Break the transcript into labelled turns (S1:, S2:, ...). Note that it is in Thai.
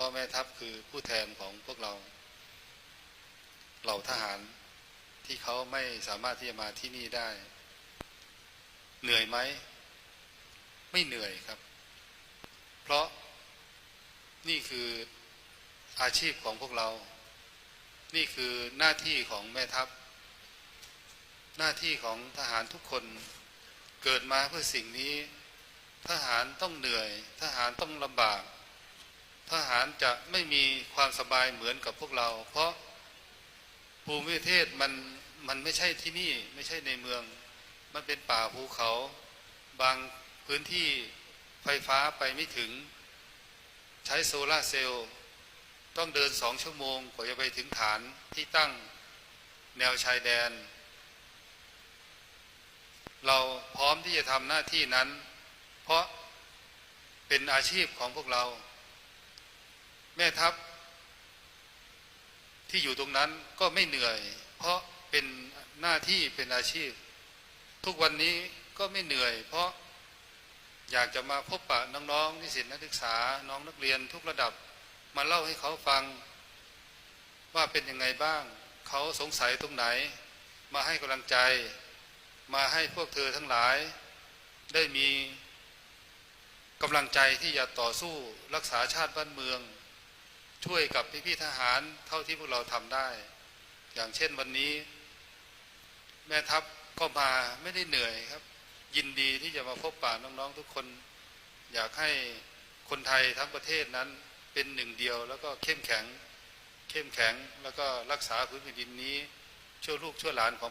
S1: พ่อแม่ทัพคือผู้แทนของพวกเรา เหล่าทหารที่เขาไม่สามารถที่จะมาที่นี่ได้ เหนื่อยไหม ไม่เหนื่อยครับ เพราะนี่คืออาชีพของพวกเรา นี่คือหน้าที่ของแม่ทัพ หน้าที่ของทหารทุกคนเกิดมาเพื่อสิ่งนี้ ทหารต้องเหนื่อย ทหารต้องลำบาก ทหารจะไม่มีความสบายเหมือนกับพวกเรา เพราะภูมิประเทศมันมันไม่ใช่ที่นี่ไม่ใช่ในเมือง มันเป็นป่าภูเขา บางพื้นที่ไฟฟ้าไปไม่ถึง ใช้โซลาร์เซลล์ต้องเดินสองชั่วโมงกว่าจะไปถึงฐานที่ตั้งแนวชายแดน เราพร้อมที่จะทำหน้าที่นั้น เพราะเป็นอาชีพของพวกเรา แม่ทัพที่อยู่ตรงนั้นก็ไม่เหนื่อย เพราะเป็นหน้าที่เป็นอาชีพ ทุกวันนี้ก็ไม่เหนื่อย เพราะอยากจะมาพบปะน้องๆนิสิตนักศึกษาน้องนักเรียนทุกระดับมาเล่าให้เขาฟัง ว่าเป็นยังไงบ้าง เขาสงสัยตรงไหน มาให้กำลังใจ มาให้พวกเธอทั้งหลาย ได้มีกำลังใจที่จะต่อสู้รักษาชาติบ้านเมือง ช่วยกับพี่ๆทหารเท่าที่พวกเราทำได้ อย่างเช่นวันนี้ แม่ทัพก็มาไม่ได้เหนื่อยครับ ยินดีที่จะมาพบปะน้องๆทุกคน อยากให้คนไทยทั้งประเทศนั้นเป็นหนึ่งเดียว แล้วก็เข้มแข็ง เข้มแข็งแล้วก็รักษาพื้นแผ่นดินนี้ ช่วยลูกช่วยหลานของ